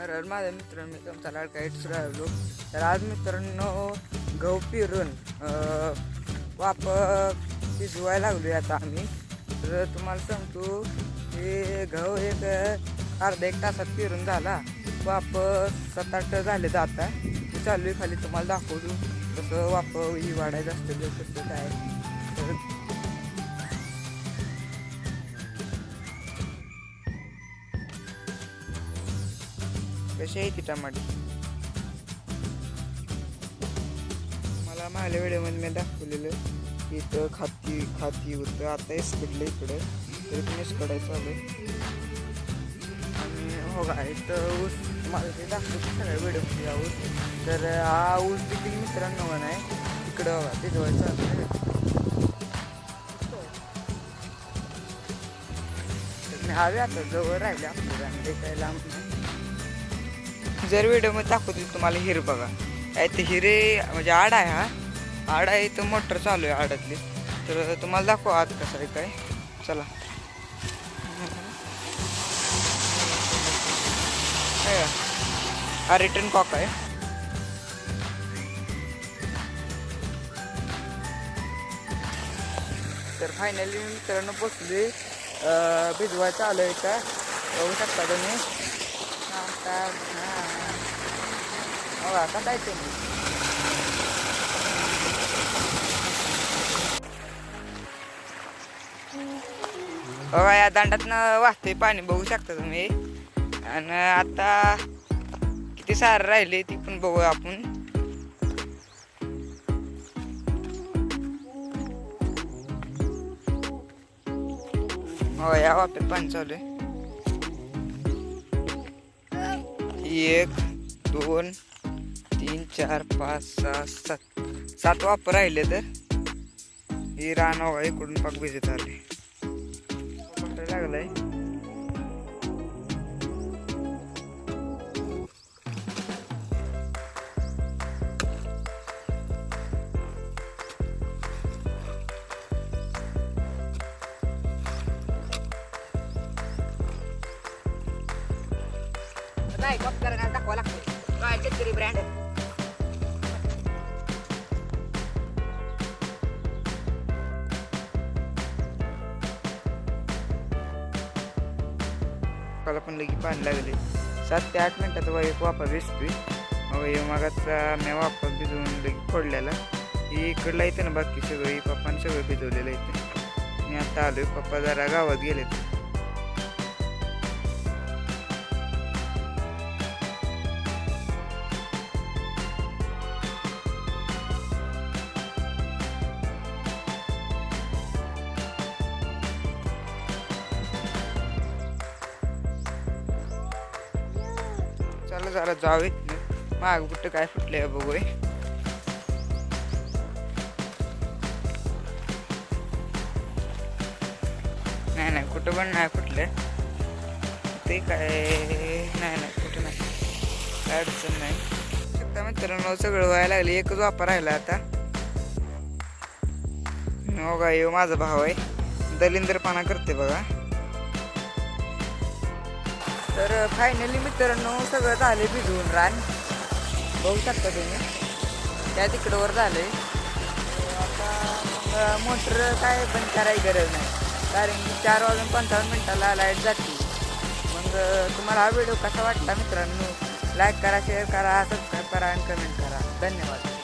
तर माझ्या मित्रांनो मी तुमचा लाडका इट्स राहिलो. तर आज मित्रांनो गहू पिरून वाप शिजवायला लागलो आता आम्ही. तर तुम्हाला सांगतो हे गहू एक अर्धा एक तासात पिरून झाला. वाप सात आठ झाले आता. चालू आहे खाली तुम्हाला दाखवतो. कसं वाप ही वाढायचं असतं कसं काय. कशी आहे ती टमाटे? मला मागल्या वेळेमध्ये मी दाखवलेलं. की इथं खाती खाती होतं. आता इसकडलं इकडं. तरी पण इसकडायचं आलं आणि हो का इथं ऊस मला ते दाखवतो सगळ्या व्हिडिओमध्ये हा ऊस. तर हा ऊस देखील मित्रांनो आहे. इकडं बघा ते जवळचं आलं मी हवे आता जवळ राहिले आपल्याला आणि ते काय लांब जर व्हिडिओमध्ये दाखवतील तुम्हाला हिर बघा. काय ते हिरे म्हणजे आड आहे हा. आड आहे तर मोटर चालू आहे आडातली. तर तुम्हाला दाखवा आत कसं आहे काय. चला. हा रिटर्न कॉक आहे. तर फायनली मित्रांनो पोचली भिजवायचं आलं आहे का बघू शकता तुम्ही. आता हो बघा या दांडातनं वाहते पाणी बघू शकता तुम्ही आणि आता किती सारं राहिले ती पण बघू आपण हो या वाप्यात पाणी चालू आहे एक दोन तीन चार पाच सहा सात. सात वापर राहिले तर ही रान हवा इकडून पाक भिजत आले. लागलंय लागलाय. नाही कप करायला दाखवा लागतो. काय शेतकरी ब्रँड मला पण लगी पाणी लागले. सात ते आठ मिनिटात वा एक वापर भिजतोय मग हे मागाचा मी वापर भिजवून लगी पडलेला. ही इकडला येते ना बाकी सगळं ही पप्पाने सगळं भिजवलेलं येते मी आता आलोय पप्पा जरा गावात गेलेत. चला जरा जाऊयात माग कुठं काय फुटलंय बघूय. नाही नाही कुठं पण नाही फुटलं. ते काय नाही नाही कुठं नाही. काय अडचण नाही. शकता मित्रांनो सगळं व्हायला लागले एकच वापर राहिला आता. हो का यो माझा भाव आहे. दलिंदरपणा करते बघा. तर फायनली मित्रांनो सगळं झाले भिजवून रान. बघू शकता तुम्ही. त्या तिकडवर झाले आता मग मोटर काय बंद करायची गरज नाही. कारण की चार वाजून पंचावन्न मिनिटाला लाइट जाते. मग तुम्हाला हा व्हिडिओ कसा वाटला मित्रांनो? लाईक करा शेअर करा सबस्क्राईब करा आणि कमेंट करा. धन्यवाद.